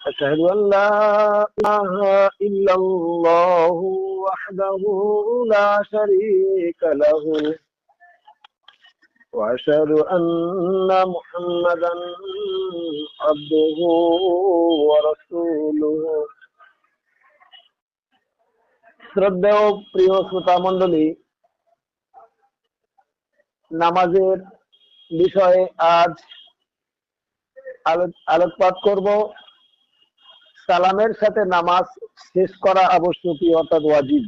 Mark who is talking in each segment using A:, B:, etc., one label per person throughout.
A: أشهد أن لا إله إلا الله وحده لا شريك له وأشهد أن محمدا عبده ورسوله শ্রদ্ধেয় প্রিয় শ্রোতা মন্ডলী নামাজের বিষয়ে আজ আলোকপাত করব সালামের সাথে নামাজ শেষ করা আবশ্যকী, অর্থাৎ ওয়াজিব।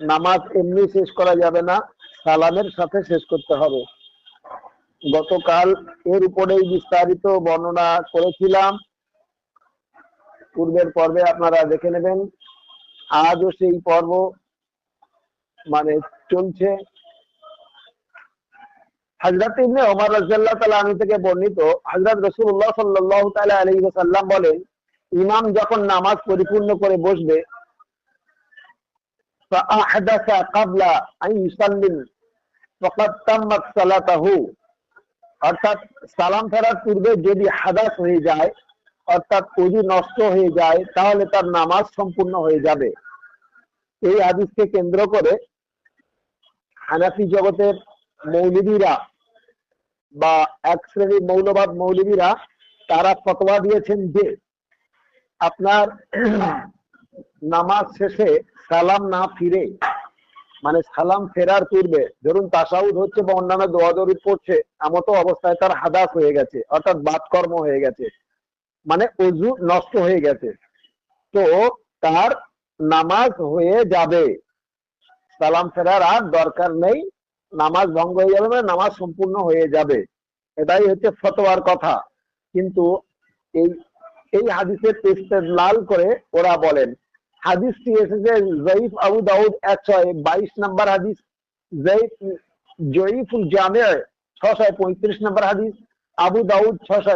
A: নামাজ এমনি শেষ করা যাবে না, সালামের সাথে শেষ করতে হবে। গতকাল এর উপরেই বিস্তারিত বর্ণনা করেছিলাম। পূর্বের পর্বে আপনারা দেখে নেবেন। আজও সেই পর্ব মানে চলছে। হযরত ইবনে ওমর রাদিয়াল্লাহু তাআলা আনহু থেকে বর্ণিত হযরত রাসূলুল্লাহ সাল্লাল্লাহু তাআলা আলাইহি ওয়াসাল্লাম বলেন ইমাম যখন নামাজ পরিপূর্ণ করে বসবে فأحدث قبل أن يسلم فقد تمت صلاته অর্থাৎ সালাম ফেরার পূর্বে যদি হাদাস হয়ে যায় অর্থাৎ অজু নষ্ট হয়ে যায় তাহলে তার নামাজ সম্পূর্ণ হয়ে যাবে এই হাদিসকে কেন্দ্র করে হানাফি জগতের মৌলবীরা বা এক শ্রেণির মৌলবাদ মৌলবীরা তারা ফতোয়া দিয়েছেন যে আপনার নামাজ শেষে সালাম না ফিরে মানে সালাম ফেরার পূর্বে, ধরুন তাসাউদ হচ্ছে বা অন্যান্য দোয়া দরুদ পড়ছে, এমতো অবস্থায় তার হাদাস হয়ে গেছে, অর্থাৎ বাতকর্ম হয়ে গেছে মানে অজু নষ্ট হয়ে গেছে। তো তার নামাজ হয়ে যাবে। সালাম ফেরার আর দরকার নেই। নামাজ ভঙ্গ হয়ে যাবে মানে নামাজ সম্পূর্ণ হয়ে যাবে। এটাই হচ্ছে ফতোয়ার কথা। কিন্তু এই এই হাদিসের লাল করে ওরা বলেন, হাদিসটি এসেছে জয়ীফ আবু দাউদ একশো বাইশ নম্বর হাদিস, জয়ীফ, জয়ীফুল জামে ছশো পঁয়ত্রিশ নম্বর হাদিস, আবু দাউদ ছশো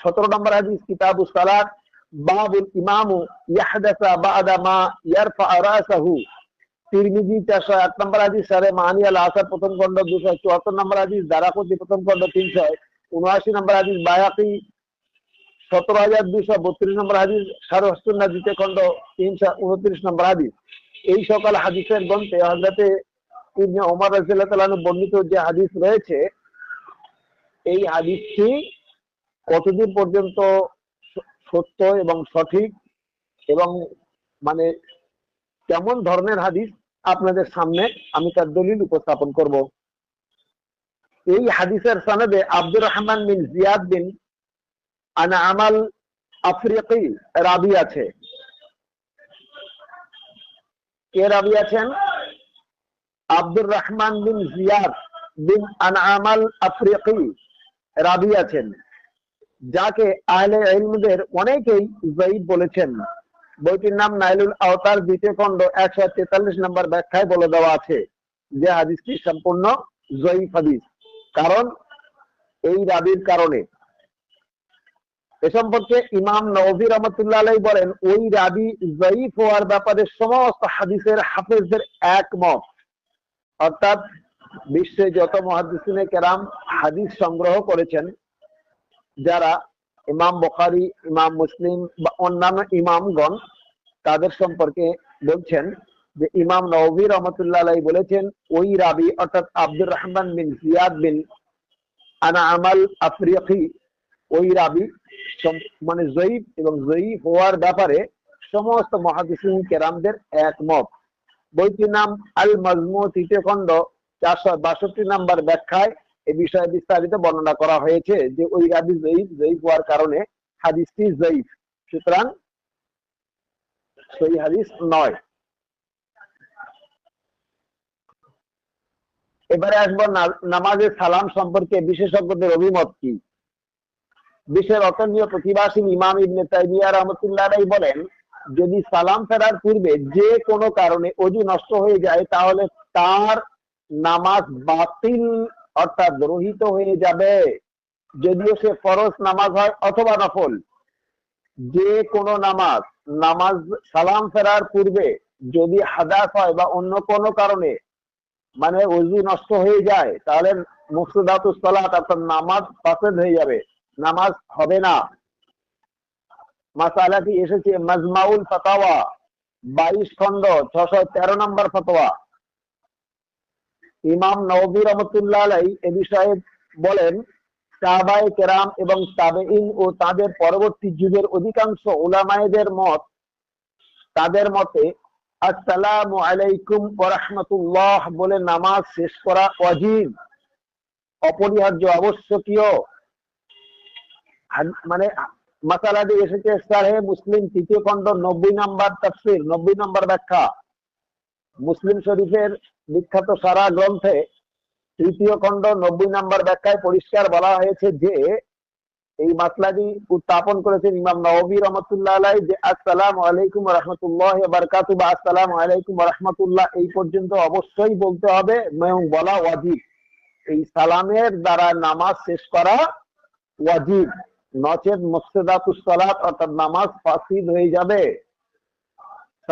A: সতেরো নম্বর হাদিস কিতাবু সালাত, বাবুল ইমামু ইয়াহদাসা বাদা মা ইয়ারফা রাসাহু। তিরমিজি চারশো এক নম্বর হাদিস সারে মাহানি আল আসার প্রথম খণ্ড দুশো চুয়াত্তর নম্বর হাদিস, দারাকুতি প্রথম খণ্ড তিনশো উনআশি নম্বর হাদিস বায়াকি সতেরো হাজার দুশো বত্রিশ নম্বর হাদিস অষ্টন্না দ্বিতীয় খণ্ড তিনশো উনত্রিশ নম্বর হাদিস। এই সকল হাদিসের গ্রন্থে হজরতে ইবনে ওমর রাজিয়াল্লাহু তাআলা বর্ণিত যে হাদিস রয়েছে, এই হাদিসটি কতদিন পর্যন্ত সত্য এবং সঠিক এবং মানে কেমন ধরনের হাদিস আপনাদের সামনে আমি তার দলিল উপস্থাপন করব। এই হাদিসের সনদে আব্দুর রহমান বিন জিয়াদ বিন আনা আমাল আফ্রিকি রাবি আছে। কে রাবি আছেন? আব্দুর রহমান বিন জিয়াদ বিন আনামাল আফ্রিকি রাবি আছেন, যাকে আহলে অনেকেই জয়ীব বলেছেন। বইটির নাম নাইলুল আওতার দ্বিতীয় খণ্ড একশো তেতাল্লিশ নম্বর ব্যাখ্যায় বলে দেওয়া আছে যে হাদিসটি সম্পূর্ণ জয়ীফ হাদিস। কারণ এই রাবির কারণে। এ সম্পর্কে ইমাম নবী রহমতুল্লাহ আলাই বলেন, ওই রাবি জয়ীফ হওয়ার ব্যাপারে সমস্ত হাদিসের হাফেজদের একমত। অর্থাৎ বিশ্বে যত মহাদিসিনে কেরাম হাদিস সংগ্রহ করেছেন, যারা ইমাম বখারি, ইমাম মুসলিম বা অন্যান্য ইমামগণ তাদের সম্পর্কে বলছেন যে ইমাম নবী রহমতুল্লাহ আলাই বলেছেন, ওই রাবি অর্থাৎ আব্দুর রহমান বিন জিয়াদ বিন আনা আমাল আফ্রিকি, ওই রাবি মানে জয়ীফ এবং জয়ীফ হওয়ার ব্যাপারে সমস্ত মহাদিসিন কেরামদের একমত। বইটির নাম আল মজমু তৃতীয় খণ্ড চারশো বাষট্টি নাম্বার ব্যাখ্যায় এ বিষয়ে বিস্তারিত বর্ণনা করা হয়েছে যে ওই রাবি জয়ীফ জয়ীফ হওয়ার কারণে হাদিসটি জয়ীফ। সুতরাং সেই হাদিস নয়। এবারে আসব নামাজের সালাম সম্পর্কে বিশেষজ্ঞদের অভিমত কি? বিশ্বের অতনীয় প্রতিভাশীল ইমাম ইবনে তাইমিয়া রহমতুল্লাহ বলেন, যদি সালাম ফেরার পূর্বে যে কোনো কারণে অজু নষ্ট হয়ে যায়, তাহলে তার নামাজ বাতিল অর্থাৎ রহিত হয়ে যাবে। যদিও সে ফরজ নামাজ হয় অথবা নফল, যে কোনো নামাজ। নামাজ সালাম ফেরার পূর্বে যদি হাদাস হয় বা অন্য কোনো কারণে মানে অজু নষ্ট হয়ে যায়, তাহলে অর্থাৎ নামাজ ফাসেদ হয়ে যাবে। নামাজ হবে না। মাসালাটি এসেছে মাজমাউল ফাতাওয়া, বাইশ খন্ড ছশো তেরো নম্বর ফতোয়া। ইমাম নবী রহমতুল্লাহ এ বিষয়ে বলেন সাহাবাই কেরাম এবং তাবেইন ও তাদের পরবর্তী যুগের অধিকাংশ ওলামায়েদের মত, তাদের মতে, আসসালামু আলাইকুম ওরহমতুল্লাহ বলে নামাজ শেষ করা অজিব, অপরিহার্য, আবশ্যকীয়। মানে মাসালাটি এসেছে সাহে মুসলিম তৃতীয় খণ্ড নব্বই নম্বর তাফসির, নব্বই নম্বর ব্যাখ্যা। মুসলিম শরীফের বিখ্যাত সারা গ্রন্থে তৃতীয় খণ্ড নব্বই নম্বর ব্যাখ্যায় পরিষ্কার বলা হয়েছে যে, এই মাসলাটি উত্থাপন করেছেন ইমাম নবী রহমতুল্লাহ আলাই যে আসসালাম আলাইকুম রহমতুল্লাহ বারকাতু বা আসসালাম আলাইকুম রহমতুল্লাহ এই পর্যন্ত অবশ্যই বলতে হবে এবং বলা ওয়াজিব। এই সালামের দ্বারা নামাজ শেষ করা ওয়াজিব। নচেত মুফসেদাতুস সালাত অর্থাৎ নামাজ ফাসিদ হয়ে যাবে।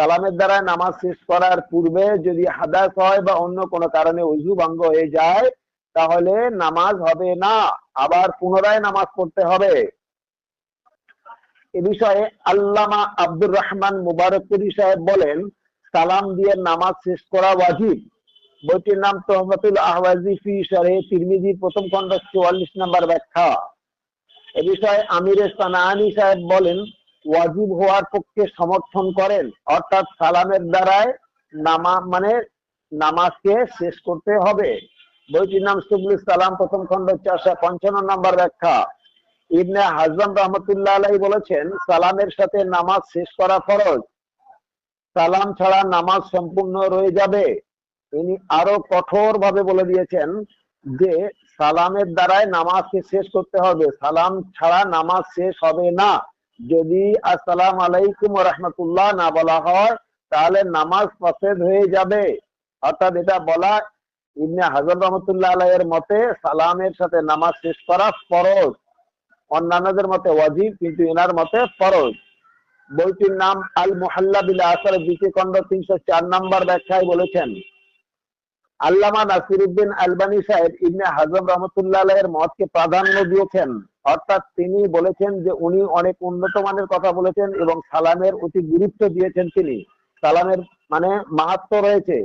A: সালামের দ্বারা নামাজ শেষ করার পূর্বে যদি হাদাস হয় বা অন্য কোনো কারণে উজু ভঙ্গ হয়ে যায়, তাহলে নামাজ হবে না, আবার পুনরায় নামাজ পড়তে হবে। এ বিষয়ে আল্লামা আব্দুর রহমান মুবারকপুরি সাহেব বলেন, সালাম দিয়ে নামাজ শেষ করা ওয়াজিব। বইটির নাম তোহমতুল আহওয়াজি ফি শরে তিরমিজি, প্রথম খণ্ড চুয়াল্লিশ নম্বর ব্যাখ্যা। এ বিষয়ে আমির সানানি সাহেব বলেন ওয়াজিব হওয়ার পক্ষে সমর্থন করেন। অর্থাৎ সালামের দ্বারায় নামা মানে নামাজকে শেষ করতে হবে। বইটির নাম সুবুল সালাম প্রথম খণ্ড চারশো পঞ্চান্ন নম্বর ব্যাখ্যা। ইবনে হাজম রহমতুল্লাহ আলাই বলেছেন, সালামের সাথে নামাজ শেষ করা ফরজ। সালাম ছাড়া নামাজ সম্পূর্ণ রয়ে যাবে। তিনি আরও কঠোর ভাবে বলে দিয়েছেন যে, সালামের দ্বারাই নামাজকে শেষ করতে হবে। সালাম ছাড়া নামাজ শেষ হবে না। যদি আসসালাম আলাইকুম রহমতুল্লাহ না বলা হয়, তাহলে নামাজ ফসেদ হয়ে যাবে। অর্থাৎ এটা বলা, ইবনে হাজর রহমতুল্লাহ আলাইয়ের মতে সালামের সাথে নামাজ শেষ করা ফরজ। অন্যান্যদের মতে ওয়াজিব, কিন্তু এনার মতে ফরজ। বইটির নাম আল মুহাল্লা বিল আসার দ্বিতীয় খণ্ড তিনশো চার নম্বর ব্যাখ্যায় বলেছেন। আল্লামা নাসিরুদ্দিন আলবানী সাহেব ইবনে হাজম রহমতুল্লাহ আলাইয়ের মতকে প্রাধান্য দিয়েছেন। অর্থাৎ তিনি বলেছেন যে উনি অনেক উন্নত মানের কথা বলেছেন এবং সালামের অতি গুরুত্ব দিয়েছেন তিনি। সালামের মানে মাহাত্ম রয়েছে,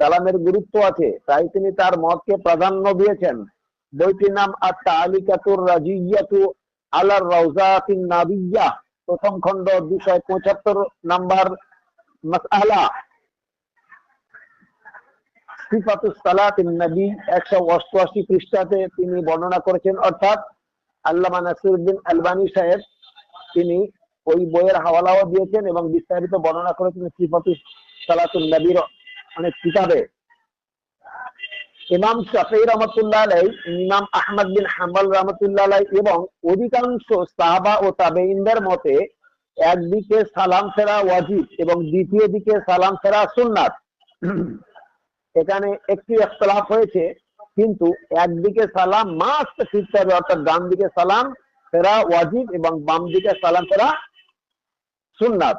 A: সালামের গুরুত্ব আছে, তাই তিনি তার মতকে প্রাধান্য দিয়েছেন। বইটির নাম আত্মা আলিকাতুর রাজিয়াতু আলার রওজাতিন নাবিয়া, প্রথম খণ্ড দুশো পঁচাত্তর নাম্বার মাসআলা। সিফাতুস সালাতিন নবী একশো অষ্টআশি পৃষ্ঠাতে তিনি বর্ণনা করেছেন, অর্থাৎ আল্লামা নাসিরুদ্দিন আলবানী সাহেব, তিনি ওই বইয়ের হাওয়ালাও দিয়েছেন এবং বিস্তারিত বর্ণনা করেছেন সিফাতুস সালাতুন নবীর অনেক কিতাবে। ইমাম শাফি রহমতুল্লাহ আলাই ইমাম আহমদ বিন হাম্বল রহমতুল্লাহ আলাই এবং অধিকাংশ সাহাবা ও তাবেইনদের মতে একদিকে সালাম ফেরা ওয়াজিব এবং দ্বিতীয় দিকে সালাম ফেরা সুন্নাত। এখানে একটি ইখতলাফ হয়েছে। কিন্তু একদিকে সালাম মাস্ট ফিরতে হবে, অর্থাৎ ডান দিকে সালাম ফেরা ওয়াজিব এবং বাম দিকে সালাম ফেরা সুন্নাত।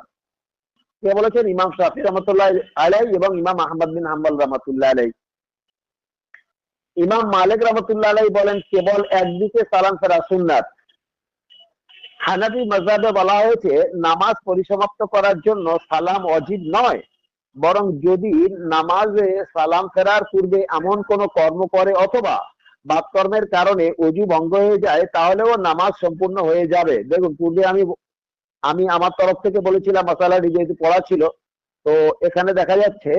A: কে বলেছেন? ইমাম শাফি রহমতুল্লাহ আলাই এবং ইমাম আহমদ বিন হাম্বল রহমতুল্লাহ আলাই ইমাম মালিক রহমতুল্লাহ আলাই বলেন, কেবল একদিকে সালাম ফেরা সুন্নাত। হানাবি মজাবে বলা হয়েছে, নামাজ পরিসমাপ্ত করার জন্য সালাম অজিব নয়। বরং যদি নামাজে সালাম ফেরার পূর্বে এমন কোন কর্ম করে অথবা বাদকর্মের কারণে অজু ভঙ্গ হয়ে যায়, তাহলেও নামাজ সম্পূর্ণ হয়ে যাবে। দেখুন, পূর্বে আমি আমি আমার তরফ থেকে বলেছিলাম মশালাটি যেহেতু পড়া ছিল। তো এখানে দেখা যাচ্ছে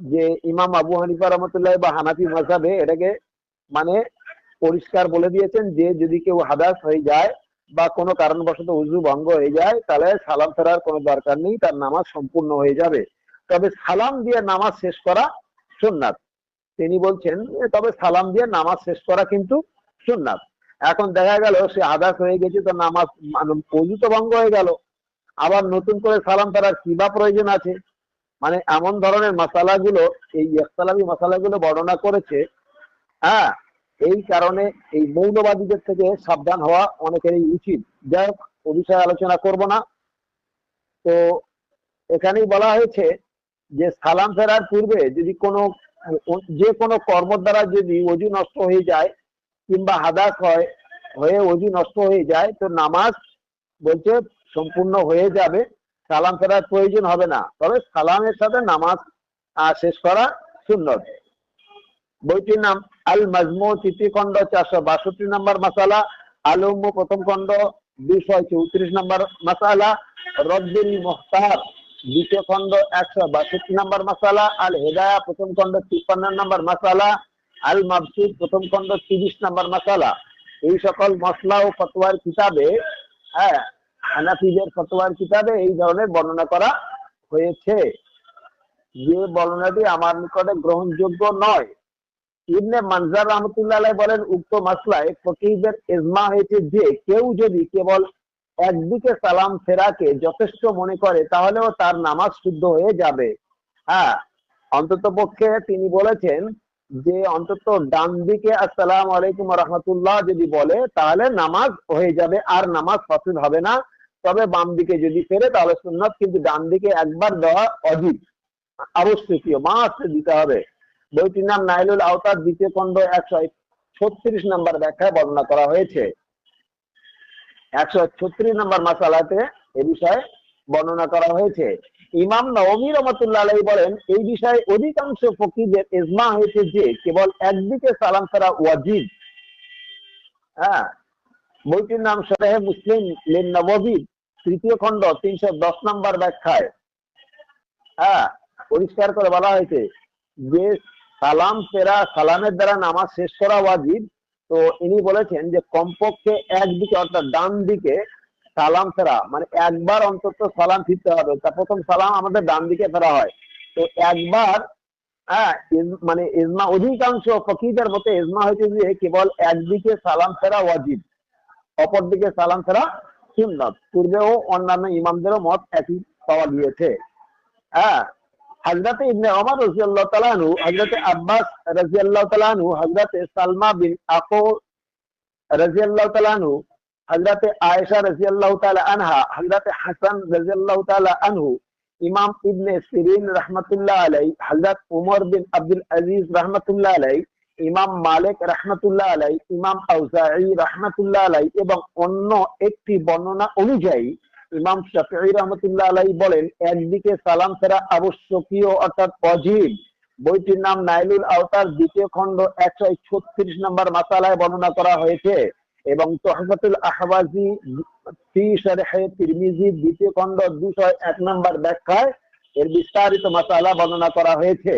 A: যে ইমাম আবু হানিফা রহমতুল্লাহ বা হানাফি মজাবে এটাকে মানে পরিষ্কার বলে দিয়েছেন যে যদি কেউ হাদাস হয়ে যায় বা কোনো কারণবশত উজু ভঙ্গ হয়ে যায়, তাহলে সালাম ফেরার কোনো দরকার নেই, তার নামাজ সম্পূর্ণ হয়ে যাবে। তবে সালাম দিয়ে নামাজ শেষ করা সুন্নাত। তিনি বলছেন, তবে সালাম দিয়ে নামাজ শেষ করা কিন্তু সুন্নাত। এখন দেখা গেল সে আদাস হয়ে গেছে, তো নামাজ অজু তো ভঙ্গ হয়ে গেল। আবার নতুন করে সালাম ফেরার কি বা প্রয়োজন আছে? মানে এমন ধরনের মশালাগুলো, এই ইখতালামি মশালাগুলো বর্ণনা করেছে হ্যাঁ এই কারণে এই মৌলবাদীদের থেকে সাবধান হওয়া অনেকেরই উচিত। যাই হোক বিষয়ে আলোচনা করব না। তো এখানেই বলা হয়েছে যে সালাম ফেরার পূর্বে যদি কোনো, যে কোনো কর্ম দ্বারা যদি অজু নষ্ট হয়ে যায় কিংবা হাদাস হয়, হয়ে অজু নষ্ট হয়ে যায়, তো নামাজ বলছে সম্পূর্ণ হয়ে যাবে, সালাম ফেরার প্রয়োজন হবে না। তবে সালামের সাথে নামাজ শেষ করা সুন্নত। বইটির নাম আল মাজমু তৃতীয় খণ্ড, চারশো বাষট্টি নম্বর মাসালা আল উম্মু প্রথম খণ্ড দুশো চৌত্রিশ নম্বর মাসালা রদ্দুল মুখতার। দ্বিতীয় খণ্ড একশো বাষট্টি নম্বর মাসালা আল হেদায়া প্রথম খণ্ড তিপ্পান্ন নম্বর মাসালা আল মাবসুদ প্রথম খণ্ড তিরিশ নম্বর মাসালা এই সকল মশলা ও ফতোয়ার কিতাবে হ্যাঁ হানাফিদের ফতোয়ার কিতাবে এই ধরনের বর্ণনা করা হয়েছে। যে বর্ণনাটি আমার নিকটে গ্রহণযোগ্য নয়। ইবনে মানজার রহমতুল্লাহ বলেন, উক্ত মাসলায় ফকিহদের এজমা হয়েছে যে কেউ যদি কেবল একদিকে সালাম ফেরাকে যথেষ্ট মনে করে, তাহলেও তার নামাজ শুদ্ধ হয়ে যাবে। হ্যাঁ অন্তত পক্ষে তিনি বলেছেন যে, অন্তত ডান দিকে আসসালাম আলাইকুম রহমতুল্লাহ যদি বলে, তাহলে নামাজ হয়ে যাবে, আর নামাজ ফসল হবে না। তবে বাম দিকে যদি ফেরে, তাহলে সুন্নত, কিন্তু ডান দিকে একবার দেওয়া অজিব। আবশ্যকীয়, মাস দিতে হবে। বইটির নাম নাইলুল আওতার দ্বিতীয় খণ্ড একশো ছত্রিশ নম্বর ব্যাখ্যায় বর্ণনা করা হয়েছে। একশো ছত্রিশ নম্বর মাসালাতে এ বিষয়ে বর্ণনা করা হয়েছে। ইমাম নবমী রহমতুল্লাহ আলাই বলেন, এই বিষয়ে অধিকাংশ ইজমা হয়েছে যে, কেবল একদিকে সালাম ফেরা ওয়াজিব। হ্যাঁ বইটির নাম সরেহে মুসলিম লেন নববী তৃতীয় খণ্ড তিনশো দশ নম্বর ব্যাখ্যায়। হ্যাঁ পরিষ্কার করে বলা হয়েছে যে, সালাম ফেরা সালামের দ্বারা নামাজ শেষ করা ওয়াজিব তো ইনি বলেছেন যে কমপক্ষে একদিকে অর্থাৎ ডান দিকে সালাম ফেরা মানে একবার অন্তত সালাম ফিরতে হবে। তা প্রথম সালাম আমাদের ডান দিকে ফেরা হয়। তো একবার হ্যাঁ মানে ইজমা অধিকাংশ ফকিদের মতে ইজমা হয়েছে যে কেবল একদিকে সালাম ফেরা ওয়াজিব অপর দিকে সালাম ফেরা সুন্নত। পূর্বেও অন্যান্য ইমামদেরও মত একই পাওয়া গিয়েছে। হ্যাঁ হজরত ইবনে ওমর রাদিয়াল্লাহু তাআলা আনহু হজরত আব্বাস রাদিয়াল্লাহু তাআলা আনহু হজরত সালমা বিন আকো রাদিয়াল্লাহু তাআলা আনহু হজরত আয়েশা রাদিয়াল্লাহু তাআলা আনহা হজরত হাসান রাদিয়াল্লাহু তাআলা আনহু ইমাম ইবনে সিরিন রাহমাতুল্লাহ আলাই হজরত উমর বিন আব্দুল আজিজ রাহমাতুল্লাহ আলাই ইমাম মালিক রাহমাতুল্লাহ আলাই ইমাম আউজাঈ রাহমাতুল্লাহ আলাই এবং অন্য একটি বর্ণনা অনুযায়ী ইমাম শাফিঈ রহমতুল্লাহ আলাই বলেন, একদিকে সালাম ফেরা আবশ্যকীয় অর্থাৎ অজীব। বইটির নাম নাইলুল আওতার দ্বিতীয় খণ্ড একশো ছত্রিশ নম্বর বর্ণনা করা হয়েছে এবং তহফাতুল আহবাজি তিরমিজি দ্বিতীয় দুশো এক নম্বর ব্যাখ্যায় এর বিস্তারিত মাসালা বর্ণনা করা হয়েছে।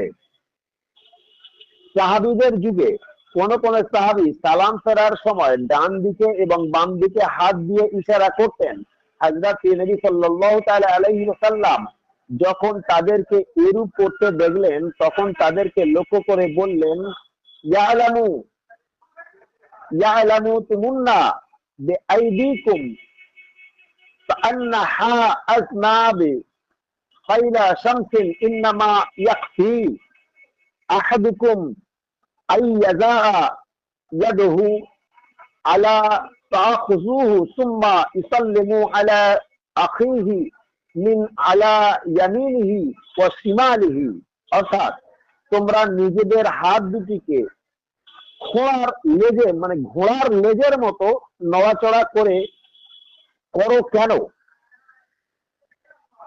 A: সাহাবিদের যুগে কোন কোন সাহাবি সালাম ফেরার সময় ডান দিকে এবং বাম দিকে হাত দিয়ে ইশারা করতেন। হযরত নবী সাল্লাল্লাহু তাআলা আলাইহি ওয়াসাল্লাম যখন তাদেরকে এরূপ করতে দেখলেন তখন তাদেরকে লক্ষ্য করে বললেন ইয়ালামু ইয়ালামু তুমুন্না বিআইদিকুম فأن حا أذناب خيل شمس إنما يكفي أحدكم أن يزاء يده على فأخذوه ثم يسلموا على أخيه من على يمينه وشماله অর্থাৎ তোমরা নিজেদের হাত দুটিকে ঘোড়ার লেজে মানে ঘোড়ার লেজের মতো নড়াচড়া করে করো কেন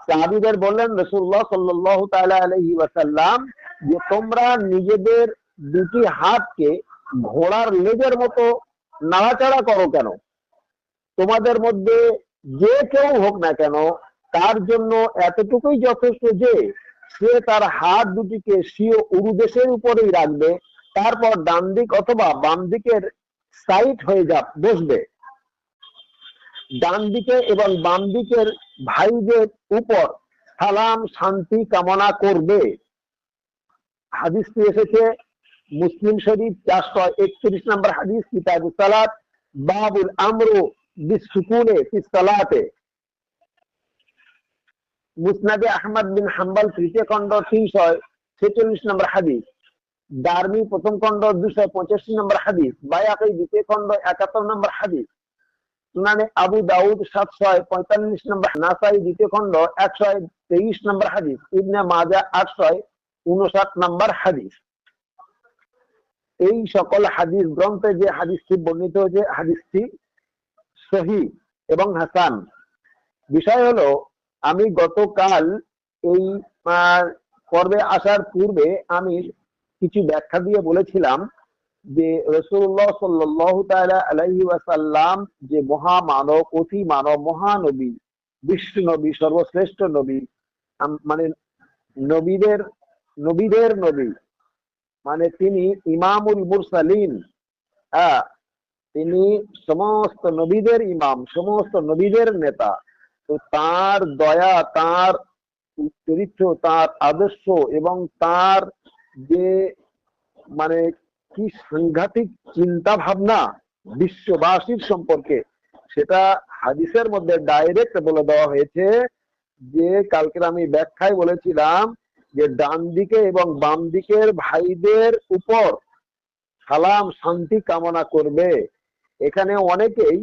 A: সাহাবিদের বললেন রসুল্লাহ সাল্লাহ তাআলা আলাইহি ওয়াসাল্লাম যে তোমরা নিজেদের দুটি হাতকে ঘোড়ার লেজের মতো নাড়াচাড়া করো কেন? তোমাদের মধ্যে যে কেউ হোক না কেন, তার জন্য এতটুকুই যথেষ্ট যে, সে তার হাত দুটিকে স্বীয় উরুদেশের উপরেই রাখবে, তারপর ডান দিক অথবা বাম দিকের সাইড হয়ে যা, বসবে। ডান দিকে এবং বাম দিকের ভাইদের উপর সালাম, শান্তি, কামনা করবে। হাদিসটি এসেছে মুসলিম শরীফ চারশো একত্রিশ নম্বর হাদিস কিতাবুল সালাত, বাবুল আমরু বিসুকুনে সালাতে। মুসনাদে আহমদ বিন হাম্বল তৃতীয় খণ্ড তিনশো ছেচল্লিশ নম্বর হাদিস, দারমি প্রথম খণ্ড দুশো পঁচাশি নম্বর হাদিস, বায়াকি দ্বিতীয় খণ্ড একাত্তর নম্বর হাদিস। সুনানে আবু দাউদ সাতশো পঁয়তাল্লিশ নম্বর, নাসাই দ্বিতীয় খণ্ড একশো তেইশ নম্বর হাদিস, ইবনে মাজা আটশো উনষাট নম্বর হাদিস। এই সকল হাদিস গ্রন্থে যে হাদিসটি বর্ণিত হয়েছে, হাদিসটি সহি এবং হাসান। বিষয় হলো, আমি গতকাল এই পর্বে আসার পূর্বে আমি কিছু ব্যাখ্যা দিয়ে বলেছিলাম যে রসুল্লাহ সাল্লাহ যে মহামানব অতি মানব মহানবী বিশ্ব নবী, সর্বশ্রেষ্ঠ নবী মানে নবীদের নবীদের নবী মানে তিনি ইমামুল মুরসালিন। হ্যাঁ তিনি সমস্ত নবীদের ইমাম, সমস্ত নবীদের নেতা। তো তার দয়া, তার চরিত্র, তার আদর্শ এবং তার যে মানে কি সাংঘাতিক চিন্তা ভাবনা বিশ্ববাসীর সম্পর্কে, সেটা হাদিসের মধ্যে ডাইরেক্ট বলে দেওয়া হয়েছে যে কালকে আমি ব্যাখ্যায় বলেছিলাম যে ডান দিকে এবং বাম দিকের ভাইদের উপর সালাম, শান্তি কামনা করবে। এখানে অনেকেই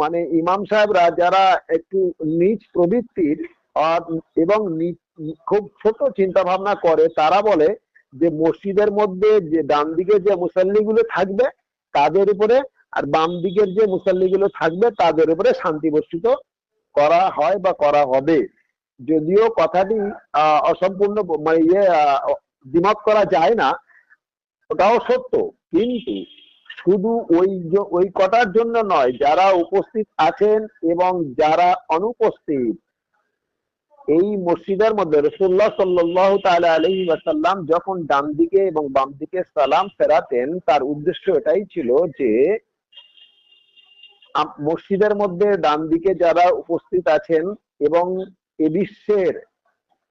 A: মানে ইমাম সাহেবরা যারা একটু নিজ প্রবৃত্তির এবং খুব ছোট চিন্তা ভাবনা করে, তারা বলে যে মসজিদের মধ্যে যে ডান দিকে যে মুসল্লিগুলো থাকবে, তাদের উপরে আর বাম দিকের যে মুসল্লিগুলো থাকবে, তাদের উপরে শান্তি বর্ষিত করা হয় বা করা হবে। যদিও কথাটি অসম্পূর্ণ মানে ইয়ে দ্বিমত করা যায় না, ওটাও সত্য। কিন্তু শুধু ওই ওই কটার জন্য নয়, যারা উপস্থিত আছেন এবং যারা অনুপস্থিত, এই মসজিদের মধ্যে রসুল্লাহ সাল্লাহ তাআলা আলাইহি ওয়াসাল্লাম যখন ডান দিকে এবং বাম দিকে সালাম ফেরাতেন, তার উদ্দেশ্য এটাই ছিল যে মসজিদের মধ্যে ডান দিকে যারা উপস্থিত আছেন এবং এ বিশ্বের,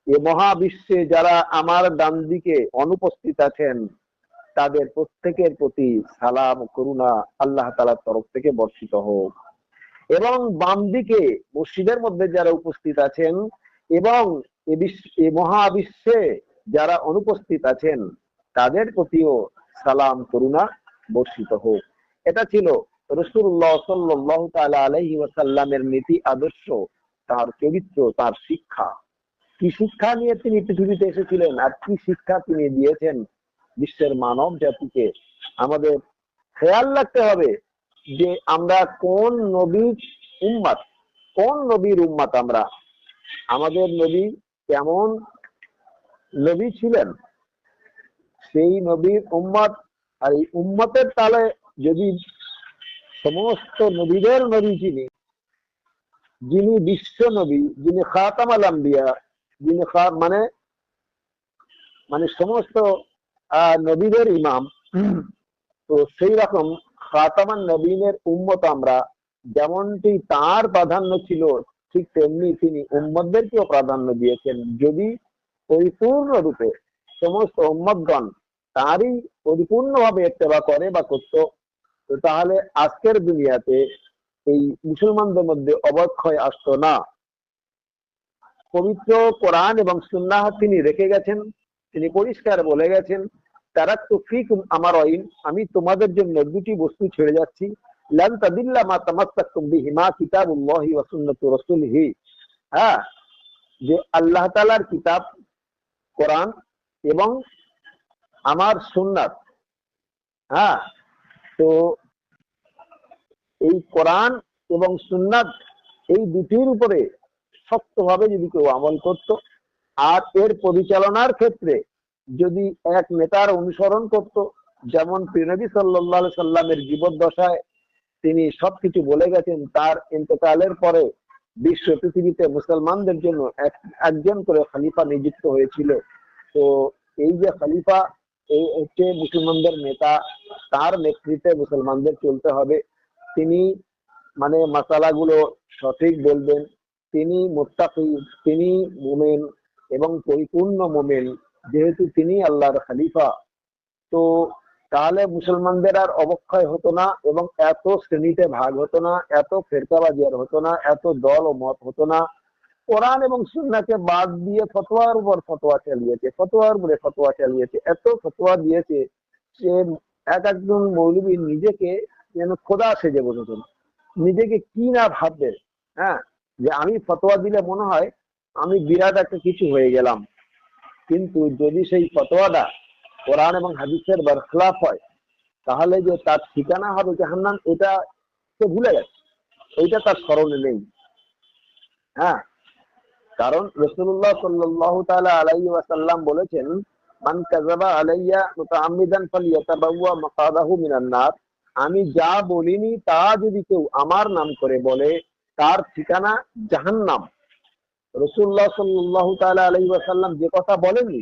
A: এ মহাবিশ্বে যারা আমার ডান দিকে অনুপস্থিত আছেন, তাদের প্রত্যেকের প্রতি সালাম, করুণা আল্লাহ তাআলার তরফ থেকে বর্ষিত হোক। এবং বাম দিকে মসজিদের মধ্যে যারা উপস্থিত আছেন এবং এ বিশ্ব, এ মহাবিশ্বে যারা অনুপস্থিত আছেন, তাদের প্রতিও সালাম, করুণা বর্ষিত হোক। এটা ছিল রসুল্লাহ সাল্লাহ তাআলা আলাইহি ওয়াসাল্লামের নীতি, আদর্শ তার চরিত্র, তার শিক্ষা। কি শিক্ষা নিয়ে তিনি পৃথিবীতে এসেছিলেন আর কি শিক্ষা তিনি দিয়েছেন বিশ্বের মানব জাতিকে, আমাদের খেয়াল রাখতে হবে যে আমরা কোন নবীর উম্মাত, কোন নবীর উম্মাত আমরা? আমাদের নবী কেমন নবী ছিলেন? সেই নবীর উম্মত আর এই উম্মতের তালে যদি সমস্ত নবীদের নবী যিনি যিনি বিশ্ব নবী, যিনি খাতাম আল আম্বিয়া, যিনি মানে মানে সমস্ত নবীদের ইমাম, তো সেই রকম খাতামান নবীনের উম্মত আমরা, যেমনটি তার প্রাধান্য ছিল, ঠিক তেমনি তিনি উম্মদদেরকেও প্রাধান্য দিয়েছেন। যদি পরিপূর্ণ রূপে সমস্ত উম্মতগণ তারই পরিপূর্ণভাবে ইত্তেবা করে বা করত, তো তাহলে আজকের দুনিয়াতে এই মুসলমানদের মধ্যে অবক্ষয় আসতো না। পবিত্র কোরআন এবং সুন্নাহ তিনি রেখে গেছেন, তিনি পরিষ্কার বলে গেছেন, তারা তুফিক আমার অইন, আমি তোমাদের জন্য দুটি বস্তু ছেড়ে যাচ্ছি। হ্যাঁ এবং আমার সুন্নাত। হ্যাঁ তো এই কোরআন এবং সুন্নাত এই দুটির উপরে শক্তভাবে যদি কেউ আমল করত, আর এর পরিচালনার ক্ষেত্রে যদি এক নেতার অনুসরণ করত, যেমন প্রিনবী সাল্লাহ সাল্লামের জীবদ্দশায় তিনি সবকিছু বলে গেছেন, তার ইন্তকালের পরে বিশ্ব পৃথিবীতে মুসলমানদের জন্য এক, একজন করে খালিফা নিযুক্ত হয়েছিল। তো এই যে খালিফা, এই হচ্ছে মুসলমানদের নেতা, তার নেতৃত্বে মুসলমানদের চলতে হবে। তিনি মানে মাসালাগুলো সঠিক বলবেন, তিনি মোত্তাকি, তিনি মোমেন এবং পরিপূর্ণ মোমেন, যেহেতু তিনি আল্লাহর খলিফা। তো তাহলে মুসলমানদের আর অবক্ষয় হতো না এবং এত শ্রেণীতে ভাগ হতো না, এত ফেরকাবাজি আর হতো না, এত দল ও মত হতো না। কোরআন এবং সুন্নাকে বাদ দিয়ে ফতোয়ার উপর ফতোয়া চালিয়েছে, ফতোয়ার উপরে ফতোয়া চালিয়েছে, এত ফতোয়া দিয়েছে যে এক একজন মৌলবী নিজেকে যেন খোদা সেজে বসেছেন নিজেকে কি না ভাববে হ্যাঁ? যে আমি ফতোয়া দিলে মনে হয় আমি বিরাট একটা কিছু হয়ে গেলাম। কিন্তু যদি সেই ফতোয়াটা কোরআন এবং হাদিসের বরখলাফ হয়, তাহলে যে তার ঠিকানা হবে জাহান্নাম, এটা সে ভুলে গেছে। ওইটা তার স্মরণে নেই। হ্যাঁ? কারণ রসুল্লাহ সাল্লাহ তাআলা আলাইহি ওয়াসাল্লাম বলেছেন, মান কাযাবা আলাইয়া মুতাআম্মিদান ফালিয়াতাবাওয়া মাকাদাহু মিনান নার। আমি যা বলিনি তা যদি কেউ আমার নাম করে বলে, তার ঠিকানা জাহান্নাম। রসুল্লাহ সাল্লাহ তাআলা আলাইহি ওয়াসাল্লাম যে কথা বলেননি,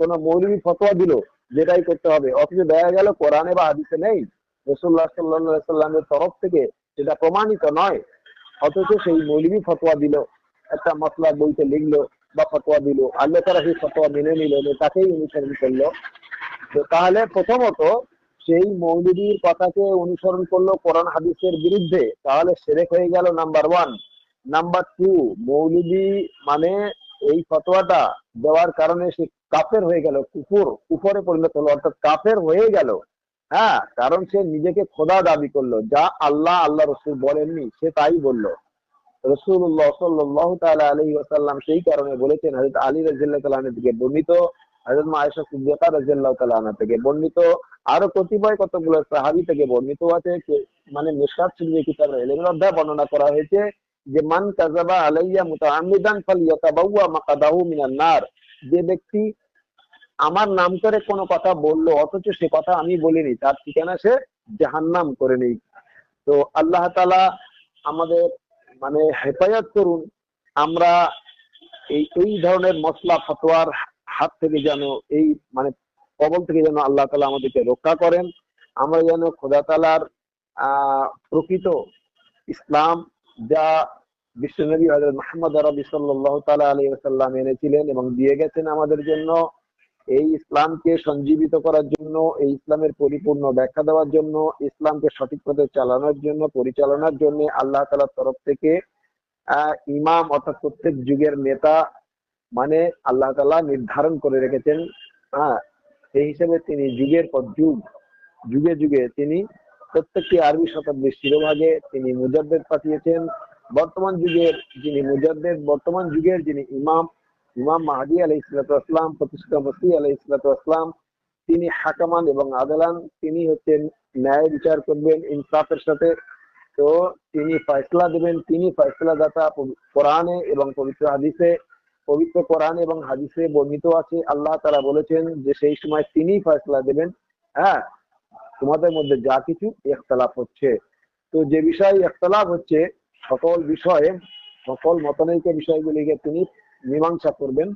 A: কোন মৌলবী ফতোয়া দিল, যেটাই করতে হবে। অথচ দেখা গেল কোরআনে বা হাদিসে নেই। রসুল্লাহ সাল্লাহ সাল্লামের তরফ থেকে সেটা প্রমাণিত নয়। অথচ সেই মৌলবী ফতোয়া দিল, একটা মশলা বইতে লিখলো বা ফতোয়া দিল। আল্লাহ তারা সেই ফতোয়া মেনে নিল তাকেই অনুসরণ করল। তাহলে প্রথমত সেই মৌলবীর কথাকে অনুসরণ করল কোরআন হাদিসের বিরুদ্ধে, তাহলে সেরেক হয়ে গেল নাম্বার ওয়ান নাম্বার টু মৌলবী মানে এই ফতোয়াটা দেওয়ার কারণে সে কাফের হয়ে গেল কুকুর কুফরে পরিণত হলো, অর্থাৎ কাফের হয়ে গেল। হ্যাঁ কারণ সে নিজেকে খোদা দাবি করল, যা আল্লাহ আল্লাহ রসুল বলেননি, সে তাই বলল। রসুল্লাহ সাল্লাহ ওয়াসাল্লাম সেই কারণে বলেছেন, হযরত আলী রাদিয়াল্লাহু তাআলা থেকে বর্ণিত, হযরত মা আয়েশা সিদ্দিকা তাআলা থেকে বর্ণিত আরও কতিপয় কতগুলো সাহাবী থেকে বর্ণিত আছে মানে মিশকাত শরীফের কিতাবের ইলমের অধ্যায় বর্ণনা করা হয়েছে যে, মান কাযাবা আলাইয়া মুতাআম্মিদান ফালিয়াতাবাওয়া মাকাদাহু মিনান নার। যে ব্যক্তি আমার নাম করে কোনো কথা বলল, অথচ সে কথা আমি বলিনি, তার ঠিকানা সে জাহান্নাম করে নেই। তো আল্লাহ তালা আমাদের মানে হেফাজত করুন, আমরা এই এই ধরনের মশলা ফতোয়ার হাত থেকে যেন এই মানে কবল থেকে যেন আল্লাহ তালা আমাদেরকে রক্ষা করেন। আমরা যেন খোদা তালার প্রকৃত ইসলাম যা বিশ্বনবী হজরত মোহাম্মদ আরবি সাল্লাহ তালা আলী সাল্লাম এনেছিলেন এবং দিয়ে গেছেন আমাদের জন্য, এই ইসলামকে সঞ্জীবিত করার জন্য, এই ইসলামের পরিপূর্ণ ব্যাখ্যা দেওয়ার জন্য, ইসলামকে সঠিক পথে চালানোর জন্য, পরিচালনার জন্য আল্লাহ তালার তরফ থেকে ইমাম অর্থাৎ প্রত্যেক যুগের নেতা মানে আল্লাহ তালা নির্ধারণ করে রেখেছেন। হ্যাঁ সেই হিসেবে তিনি যুগের পর যুগ, যুগে যুগে তিনি প্রত্যেকটি আরবি শতাব্দীর শিরোভাগে তিনি মুজাদ্দেদ পাঠিয়েছেন। বর্তমান যুগের যিনি মুজাদ্দেদ, বর্তমান যুগের যিনি ইমাম ইমাম মাহাদি আলাই ইসলাতাম প্রতিষ্ঠা মসি আলাই ইসলাতাম তিনি হাকামান এবং আদালান, তিনি হচ্ছেন ন্যায় বিচার করবেন ইনসাফের সাথে। তো তিনি ফয়সলা দেবেন, তিনি ফয়সলা দাতা কোরআনে এবং পবিত্র হাদিসে। পবিত্র কোরআন এবং হাদিসে বর্ণিত আছে। আল্লাহ তারা বলেছেন যে, সেই সময় তিনি ফয়সলা দেবেন। হ্যাঁ তোমাদের মধ্যে যা কিছু ইখতলাফ হচ্ছে। তো যে বিষয় ইখতলাফ হচ্ছে, সকল বিষয়ে, সকল মতানৈক্য বিষয়গুলিকে তিনি মীমাংসা করবেন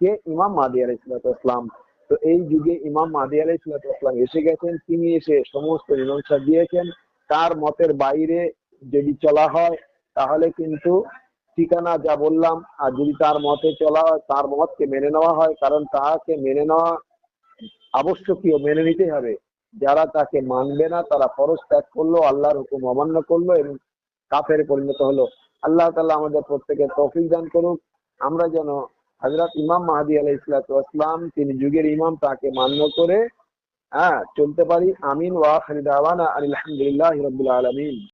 A: কে? ইমাম মাদি আলাইসালাম তো এই যুগে ইমাম মাদি আলাইসালাম এসে গেছেন, তিনি এসে সমস্ত মীমাংসা দিয়েছেন। তার মতের বাইরে যদি চলা হয়, তাহলে কিন্তু ঠিকানা যা বললাম, আর যদি তার মতে চলা হয়, তার মতকে মেনে নেওয়া হয়, কারণ তাহাকে মেনে নেওয়া আবশ্যকীয়, মেনে নিতে হবে। যারা তাকে মানবে না, তারা ফরজ ত্যাগ করল, আল্লাহর হুকুম অমান্য করল এবং কাফের পরিণত হলো। আল্লাহ তালা আমাদের প্রত্যেকের তৌফিক দান করুক। আমরা যেন হজরত ইমাম মাহাদি আলাই ইসলাতাম তিনি যুগের ইমাম, তাকে মান্য করে হ্যাঁ চলতে পারি। আমিন। ওয়া খালিদ আওয়ানা আলহামদুলিল্লাহ রবিল আলমিন।